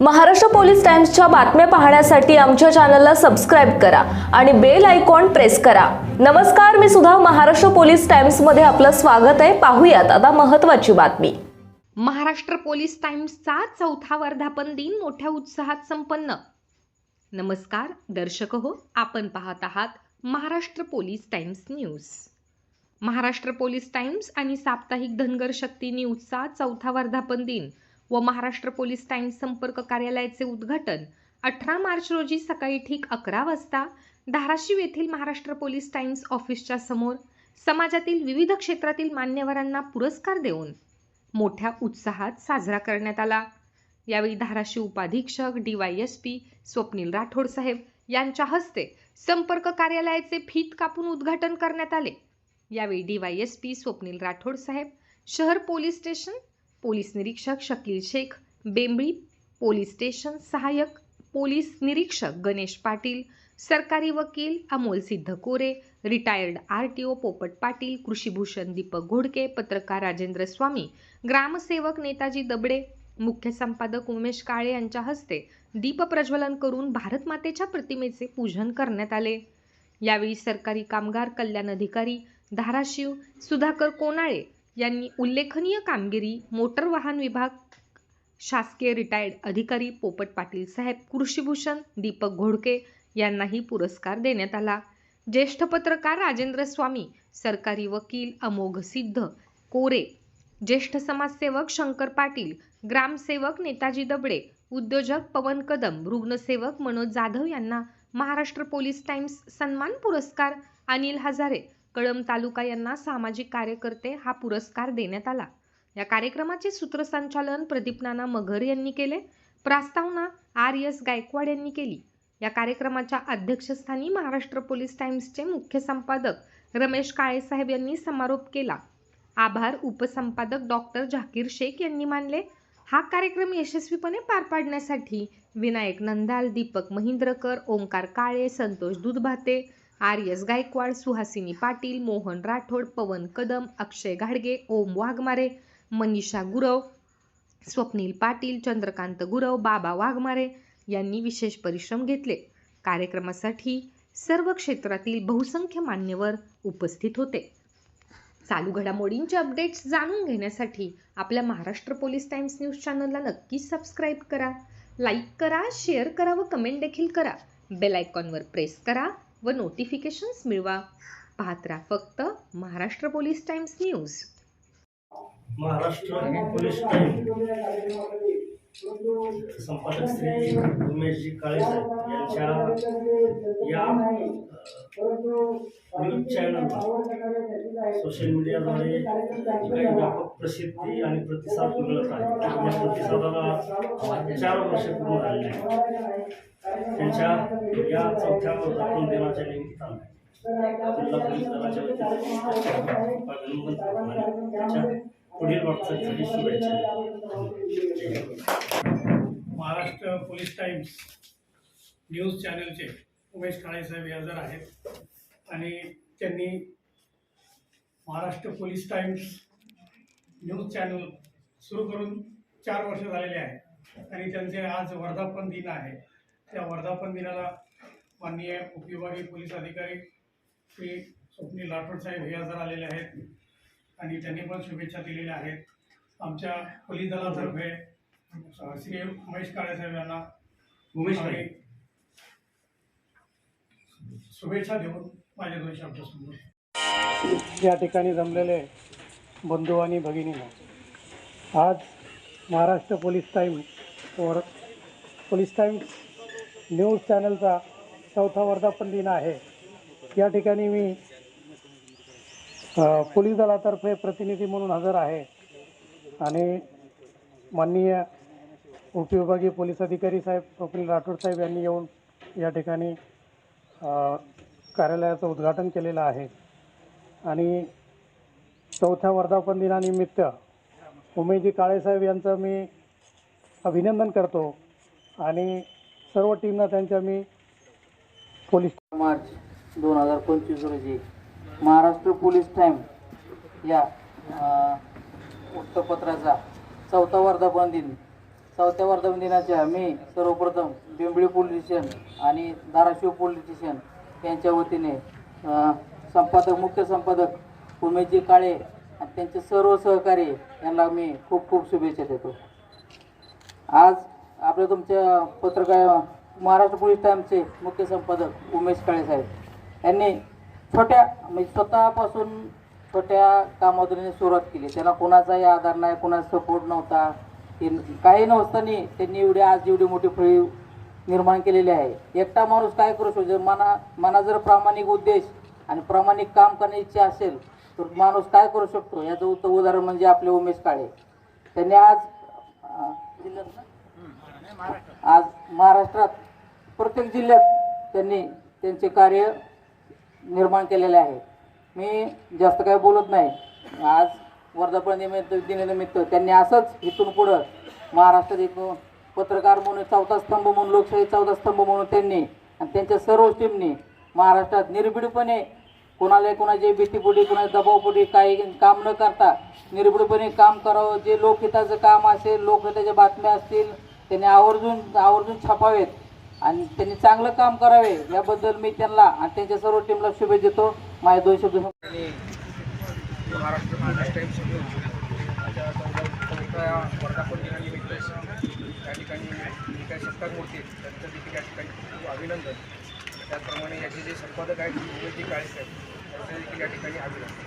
Maharashtra police टाइम्सच्या बातम्या पाहण्यासाठी आमच्या चॅनलला सबस्क्राईब करा आणि बेल आयकॉन प्रेस करा. नमस्कार मी सुद्धा महाराष्ट्र पोलीस टाइम्समध्ये आपलं स्वागत आहे. पाहूयात आता महत्त्वाची बातमी. महाराष्ट्र पोलीस टाइम्सचा चौथा वर्धापन दिन मोठ्या उत्साहात संपन्न. नमस्कार दर्शक हो आपण पाहत आहात Maharashtra police times news. Maharashtra police times आणि साप्ताहिक धनगर शक्ती न्यूजचा चौथा वर्धापन दिन व महाराष्ट्र पोलीस टाइम्स संपर्क कार्यालयाचे उद्घाटन अठरा मार्च रोजी सकाळी ठीक अकरा वाजता धाराशिव येथील महाराष्ट्र पोलीस टाइम्स ऑफिसच्या समोर समाजातील विविध क्षेत्रातील मान्यवरांना पुरस्कार देऊन मोठ्या उत्साहात साजरा करण्यात आला. यावेळी धाराशिव उपाधीक्षक D Y S P Swapnil Rathod साहेब यांच्या हस्ते संपर्क कार्यालयाचे फीत कापून उद्घाटन करण्यात आले. यावेळी D Y S P Swapnil Rathod साहेब शहर पोलीस स्टेशन पोलीस निरीक्षक शकील शेख बेंबळी पोलीस स्टेशन सहाय्यक पोलीस निरीक्षक गणेश पाटील सरकारी वकील Amol Siddh Kore retired R T O Popat Patil कृषीभूषण Deepak Ghodke पत्रकार राजेंद्र स्वामी ग्रामसेवक नेताजी दबडे मुख्य संपादक उमेश काळे यांच्या हस्ते दीप प्रज्वलन करून भारत मातेच्या प्रतिमेचे पूजन करण्यात आले. यावेळी सरकारी कामगार कल्याण अधिकारी धाराशिव सुधाकर कोनाळे यांनी उल्लेखनीय कामगिरी मोटर वाहन विभाग शासकीय रिटायर्ड अधिकारी पोपट पाटील साहेब कृषीभूषण दीपक घोडके यांनाही पुरस्कार देण्यात आला. ज्येष्ठ पत्रकार राजेंद्र स्वामी सरकारी वकील अमोघ सिद्ध कोरे ज्येष्ठ समाजसेवक शंकर पाटील ग्रामसेवक नेताजी दबडे उद्योजक पवन कदम रुग्णसेवक मनोज जाधव यांना महाराष्ट्र पोलीस टाइम्स सन्मान पुरस्कार अनिल हजारे कळम तालुका यांना सामाजिक कार्यकर्ते हा पुरस्कार देण्यात आला. या कार्यक्रमाचे सूत्रसंचालन प्रदीप नाना मगर यांनी केले. प्रस्तावना आर एस गायकवाड यांनी केली. या कार्यक्रमाच्या अध्यक्षस्थानी महाराष्ट्र पोलीस टाइम्सचे मुख्य संपादक रमेश काळेसाहेब यांनी समारोप केला. आभार उपसंपादक डॉक्टर झाकीर शेख यांनी मानले. हा कार्यक्रम यशस्वीपणे पार पाडण्यासाठी विनायक नंदाल दीपक महिंद्रकर ओंकार काळे संतोष दुधभाते आर एस गायकवाड सुहासिनी पाटील मोहन राठोड पवन कदम अक्षय घाडगे ओम वाघमारे मनीषा गुरव स्वप्नील पाटील चंद्रकांत गुरव बाबा वाघमारे यांनी विशेष परिश्रम घेतले. कार्यक्रमासाठी सर्व क्षेत्रातील बहुसंख्य मान्यवर उपस्थित होते. चालू घडामोडींचे अपडेट्स जाणून घेण्यासाठी आपल्या महाराष्ट्र पोलीस टाइम्स न्यूज चॅनलला नक्की सबस्क्राईब करा लाईक करा शेअर करा व कमेंट देखील करा. बेल आयकॉनवर प्रेस करा. व नोटिफिकेशन्स मिळवा. पाहत राहा फक्त Maharashtra police times news. Maharashtra police संपादक श्री उमेशजी काळेसाहेब यांच्या या न्यूज चॅनल सोशल मीडियाद्वारे काही व्यापक प्रसिद्धी आणि प्रतिसाद मिळत आहे या प्रतिसादाला चार वर्ष पूर्ण झालेले आहेत त्यांच्या या चौथ्या वर्धापन दिनाच्या निमित्तानं जिल्हा पोलीस दलाच्या वतीने पुढील वाटचालीसाठी शुभेच्छा. महाराष्ट्र पोलीस टाइम्स न्यूज चॅनलचे उमेश काळे साहेब हे हजर आहेत. आणि त्यांनी Maharashtra police times news channel सुरू करून चार वर्ष झालेले आहेत आणि त्यांचे आज वर्धापन दिन आहे. त्या वर्धापन दिनाला माननीय उपविभागीय पोलीस अधिकारी श्री स्वप्नील राठोड साहेब हे हजर आलेले आहेत. आणि त्यांनी पण शुभेच्छा दिलेल्या आहेत. आमच्या पोलीस दलातर्फे श्री उमेश काळे साहेब यांना उमेश शुभेच्छा देऊन माझ्या दोन शब्द या ठिकाणी जमलेले बंधू आणि भगिनी आज महाराष्ट्र पोलीस टाईम्स वर पोलीस टाईम्स न्यूज चॅनलचा चौथा वर्धापन दिन आहे. या ठिकाणी मी पोलीस दलातर्फे प्रतिनिधी म्हणून हजर आहे. आणि माननीय उपविभागीय पोलीस अधिकारी साहेब स्वप्नील राठोड साहेब यांनी येऊन या ठिकाणी कार्यालयाचं उद्घाटन केलेलं आहे. आणि चौथ्या वर्धापन दिनानिमित्त उमेशजी काळेसाहेब यांचं मी अभिनंदन करतो आणि सर्व टीमना त्यांच्या मी पोलीस मार्च दोन हजार पंचवीस रोजी महाराष्ट्र पोलीस टाईम या वृत्तपत्राचा चौथा वर्धापन दिन चौथ्या वर्धापन दिनाच्या मी सर्वप्रथम बिंबळी पोलीस स्टेशन आणि धाराशिव पोलीस स्टेशन यांच्या वतीने संपादक मुख्य संपादक उमेशजी काळे आणि त्यांचे सर्व सहकारी यांना मी खूप खूप शुभेच्छा देतो. आज आपल्या तुमच्या पत्रकार महाराष्ट्र पोलीस टाईमचे मुख्य संपादक उमेश काळे साहेब यांनी छोट्या म्हणजे स्वतःपासून छोट्या कामातून सुरुवात केली. त्यांना कोणाचाही आधार नाही कोणाचा सपोर्ट नव्हता. की काही नसताना त्यांनी एवढी आज एवढी मोठी फळी निर्माण केलेली आहे. एकटा माणूस काय करू शकतो? जर मना मना जर प्रामाणिक उद्देश आणि प्रामाणिक काम करण्याची इच्छा असेल तर माणूस काय करू शकतो? याचं उत्तम उदाहरण म्हणजे आपले उमेश काळे. त्यांनी आज आज महाराष्ट्रात प्रत्येक जिल्ह्यात त्यांनी त्यांचे कार्य निर्माण केलेले आहे. मी जास्त काय बोलत नाही. आज वर्धापन निमित्त दिनानिमित्त त्यांनी असंच इथून पुढं महाराष्ट्रात इथून पत्रकार म्हणून चौथा स्तंभ म्हणून लोकशाही चौथा स्तंभ म्हणून त्यांनी आणि त्यांच्या सर्व टीमनी महाराष्ट्रात निर्भीडपणे कोणाला कोणाची भीतीपोटी कोणाच्या दबावपोटी काही काम न करता निर्भीडपणे काम करावं. जे लोकहिताचं काम असेल लोकहिताच्या बातम्या असतील त्यांनी आवर्जून आवर्जून छापावेत आणि त्यांनी चांगलं काम करावे. याबद्दल मी त्यांना आणि त्यांच्या सर्व टीमला शुभेच्छा देतो. माझ्या दोन शब्द महाराष्ट्र महाराष्ट्र पोलीस टाईम्स माझ्या चौदा वर्धापन दिनानिमित्त त्या ठिकाणी जी काही सत्कार मूर्ती आहेत त्यांचं देखील या ठिकाणी खूप अभिनंदन. त्याचप्रमाणे याचे जे संपादक आहेत उमेशजी काळेसाहेब त्यांचं देखील या ठिकाणी अभिनंदन.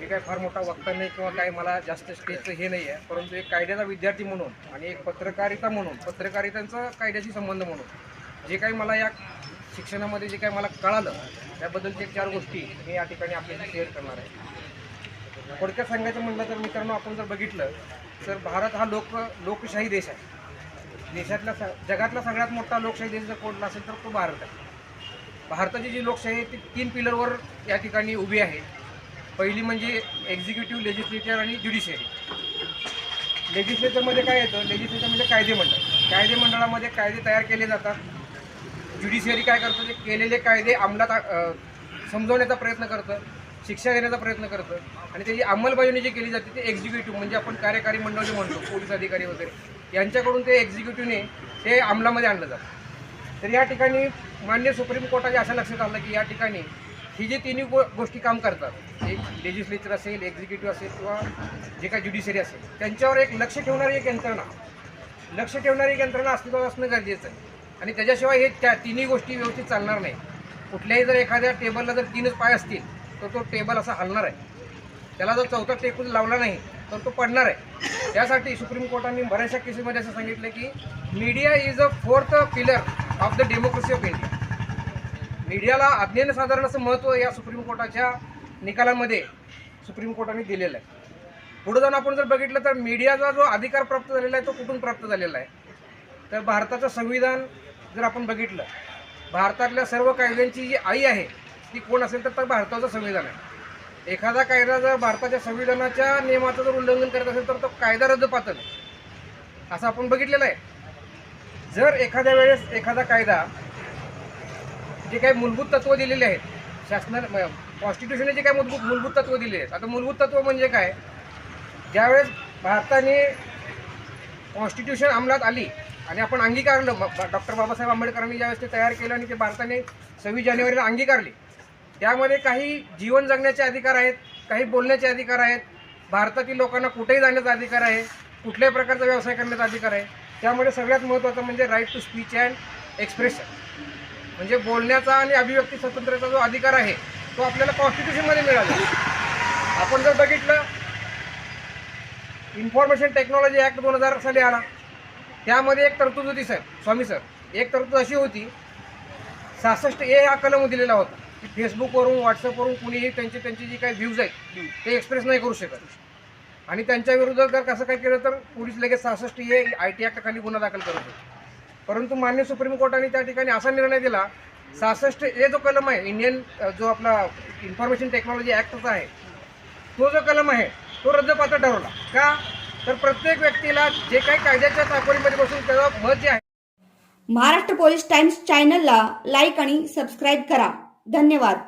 मी काय फार मोठा वक्ता नाही किंवा काय मला जास्त स्टेजचं हे नाही आहे परंतु एक कायद्याचा विद्यार्थी म्हणून आणि एक पत्रकारिता म्हणून पत्रकारितांचा कायद्याशी संबंध म्हणून जे काही मला या शिक्षणामध्ये जे काही मला कळालं त्याबद्दलच्या चार गोष्टी मी या ठिकाणी आपल्याला शेअर करणार आहे. थोडक्यात सांगायचं म्हटलं तर मित्रांनो आपण जर बघितलं तर भारत हा लोक लोकशाही देश आहे. देशातला स जगातला सगळ्यात मोठा लोकशाही देश जर कोणता असेल तर तो भारत आहे. भारताची जी लोकशाही आहे ती तीन पिलरवर या ठिकाणी उभी आहे. पहिली म्हणजे एक्झिक्युटिव्ह लेजिस्लेचर आणि ज्युडिशियरी लेजिस्लेचरमध्ये काय येतं? लेजिस्लेचर म्हणजे कायदे मंडळ. कायदे मंडळामध्ये कायदे तयार केले जातात. ज्युडिशियरी काय करतं? ते केलेले कायदे अंमलात समजवण्याचा प्रयत्न करतं शिक्षा देण्याचा प्रयत्न करतं आणि त्याची अंमलबजावणी जी केली जाते ते एक्झिक्युटिव्ह म्हणजे आपण कार्यकारी मंडळ जे म्हणतो पोलीस अधिकारी वगैरे. यांच्याकडून ते एक्झिक्युटिव्हने ते अंमलामध्ये आणलं जातं. तर या ठिकाणी मान्य सुप्रीम कोर्टाच्या असं लक्षात आलं की या ठिकाणी ही जी तिन्ही गो गोष्टी काम करतात एक लेजिस्लेचर असेल एक्झिक्युटिव्ह असेल किंवा जे काही ज्युडिशरी असेल त्यांच्यावर एक लक्ष ठेवणारी एक यंत्रणा. लक्ष ठेवणारी एक यंत्रणा अस्तित्वात असणं गरजेचं आहे. आणि त्याच्याशिवाय हे त्या तिन्ही गोष्टी व्यवस्थित चालणार नाही. कुठल्याही जर एखाद्या टेबलला जर तीनच पाय असतील तर तो टेबल असा हलणार आहे. त्याला जर चौथा टेकून लावला नाही तर तो पडणार आहे. त्यासाठी सुप्रीम कोर्टाने बऱ्याचशा केसेसमध्ये असं सांगितलं की media is a fourth pillar of the democracy of India मीडियाला अज्ञानसाधारण असं महत्त्व या सुप्रीम कोर्टाच्या निकालामध्ये सुप्रीम कोर्टाने दिलेलं आहे. पुढे जाऊन आपण जर बघितलं तर मीडियाचा जो अधिकार प्राप्त झालेला आहे तो कुठून प्राप्त झालेला आहे? तर भारताचं संविधान जर आपण बघितलं भारतातल्या सर्व कायद्यांची जी आई आहे ती कोण असेल तर तर भारताचं संविधान आहे. एखादा कायदा जर भारताच्या संविधानाच्या नियमाचं जर उल्लंघन करत असेल तर तो कायदा रद्द पातळ असं आपण बघितलेलं आहे. जर एखाद्या वेळेस एखादा कायदा जे काही मूलभूत तत्त्व दिलेले आहेत शासनाने कॉन्स्टिट्यूशनने जे काही मूलभूत मूलभूत तत्त्व दिले आहेत आता मूलभूत तत्त्व म्हणजे काय? ज्यावेळेस भारताने कॉन्स्टिट्यूशन अंमलात आली आणि आपण अंगीकारलं. डॉक्टर बाबासाहेब आंबेडकरांनी ज्यावेळेस ते तयार केलं आणि ते भारताने सव्वीस जानेवारीला अंगीकारले. त्यामध्ये काही जीवन जगण्याचे अधिकार आहेत काही बोलण्याचे अधिकार आहेत. भारतातील लोकांना कुठेही जाण्याचा अधिकार आहे कुठल्याही प्रकारचा व्यवसाय करण्याचा अधिकार आहे. त्यामुळे सगळ्यात महत्त्वाचं म्हणजे right to speech and expression म्हणजे बोलण्याचा आणि अभिव्यक्ती स्वातंत्र्याचा जो अधिकार आहे तो आपल्याला कॉन्स्टिट्यूशनमध्ये मिळाला. आपण जर बघितलं इन्फॉर्मेशन टेक्नॉलॉजी ॲक्ट दोन हजार साली आला. त्यामध्ये एक तरतूद होती सर. स्वामी सर. एक तरतूद अशी होती सहासष्ट ए हा कलम दिलेला होता. की फेसबुकवरून व्हॉट्सअपवरून कुणीही त्यांची त्यांची जी काही व्ह्यूज आहेत ते एक्सप्रेस नाही करू शकत. आणि त्यांच्या विरोधात जर कसं काय केलं तर पोलीस लगेच सहासष्ट ए आय टी ॲक्टखाली गुन्हा दाखल करत होते. परंतु मान्य सुप्रीम कोर्टाने त्या ठिकाणी असा निर्णय दिला सहासष्ट ए जो कलम आहे इंडियन जो आपला इन्फॉर्मेशन टेक्नॉलॉजी ॲक्टचा आहे तो जो कलम आहे तो रद्दपात्र ठरवला. का? तर प्रत्येक व्यक्तीला जे काही कायद्याच्या चाकोरीमध्ये बसून त्याचं मत जे आहे. महाराष्ट्र पोलीस टाइम्स चॅनलला लाईक आणि सबस्क्राईब करा. धन्यवाद.